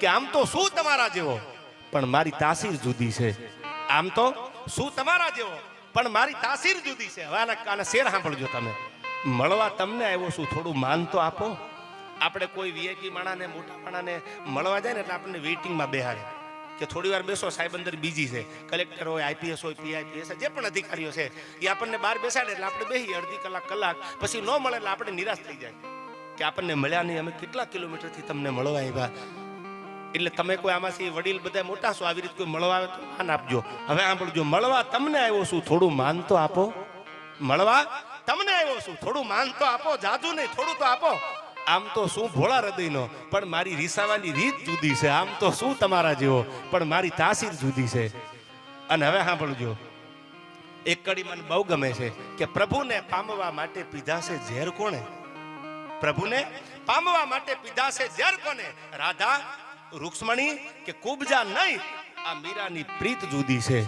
કે આમ તો શું તમારા જેવો? પણ મારી તાસીર જુદી છે. આમ તો શું તમારા જેવો? પણ મારી તાસીર જુદી છે. હવે આના શેર સાંભળજો તમે. મળવા તમને આવ્યો છું. થોડું માન તો આપો. આપણે કોઈ વીઆઈપી માણાને, મોટા માણાને મળવા જાય ને એટલે આપણને વેઇટિંગમાં બેહાડે. કે થોડી વાર બેસો, સાહેબ અંદર બીજી છે. કલેક્ટર હોય આઈપીએસ હોય પીઆઈપીએસ જે પણ અધિકારીઓ છે, એ આપણને બહાર બેસાડે એટલે આપણે બેહીએ અડધી કલાક કલાક. પછી ન મળે એટલે આપણે નિરાશ થઈ જાય. કે આપણને મળ્યા નહીં. અમે કેટલા કિલોમીટરથી તમને મળવા આવ્યા? એટલે તમે કોઈ આમાંથી વડીલ બધા મોટા છો, આવી રીતે કોઈ મળવા આવે તો માન આપજો. હવે સાંભળજો, મળવા તમને આવ્યો છું, થોડું માન તો આપો. મળવા તમને આવ્યો છું, થોડું માન તો આપો, જાજુ નહીં, થોડું તો આપો. આમ તો શું ભોળા હૃદયનો, પણ મારી રીસાવાની રીત જુદી છે. આમ તો શું તમારા જેવો, પણ મારી તાસીર જુદી છે. અને હવે સાંભળજો. એક કડી મને બહુ ગમે છે કે પ્રભુને પામવા માટે પીધા છે ઝેર કોણે? પ્રભુને પામવા માટે પીધા છે ઝેર કોને રાધા રૂક્ષ્મણી કે કુબજા નહીં, આ મીરાની પ્રીત જુદી છે.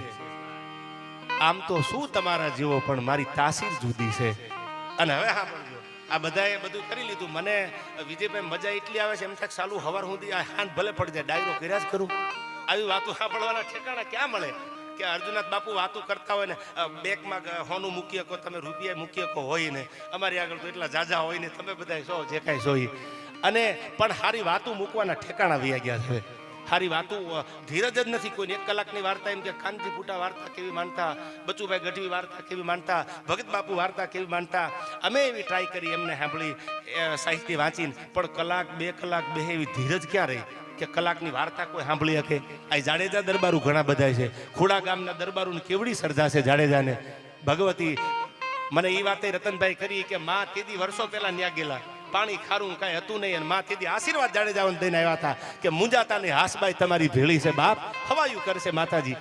આમ તો શું તમારા જેવો પણ મારી તાસીર જુદી છે? અને હવે હા આ બધાએ બધું કરી લીધું. મને વિજયભાઈ મજા એટલી આવે છે, એમ થાય સાલું હવાર સુધી આ હાથ ભલે પડી જાય, ડાયરો કર્યા જ કરું. આવી વાતો સાંભળવાના ઠેકાણા ક્યાં મળે? કે અર્જુનાથ બાપુ વાતો કરતા હોય ને બેંકમાં હોનું મૂકી શકો તમે રૂપિયા મૂકી શકો હોય ને, અમારી આગળ તો એટલા જાજા હોય ને, તમે બધા સો જે કાંઈ છો ઈ. અને પણ સારી વાતો મૂકવાના ઠેકાણા વ્યા ગયા છે. સારી વાતો ધીરજ જ નથી કોઈ એક કલાકની વાર્તા એમ કે કાનજી ફૂટા વાર્તા કેવી માનતા, બચુભાઈ ગઢવી વાર્તા કેવી માનતા, ભગત બાપુ વાર્તા કેવી માનતા. અમે એવી ટ્રાય કરી એમને સાંભળી સાહિત્ય વાંચીને. પણ કલાક, બે કલાક, બે એવી ધીરજ ક્યાં રહી કે કલાકની વાર્તા કોઈ સાંભળી શકે? આ જાડેજા દરબારું ઘણા બધા છે. ખોડા ગામના દરબારોને કેવડી સર્જા છે જાડેજાને. ભગવતી, મને એ વાતે રતનભાઈ કરી કે માં તેદી વર્ષો પહેલા ન્યા ગયેલા. પાણી ખારું કાંઈ હતું નહીં અને માથેથી આશીર્વાદ જાડેજાઓને દઈને આવ્યા હતા કે મુંજાતાની હાસબાઈ તમારી ભેળી છે બાપ, હવાયું કરશે માતાજી.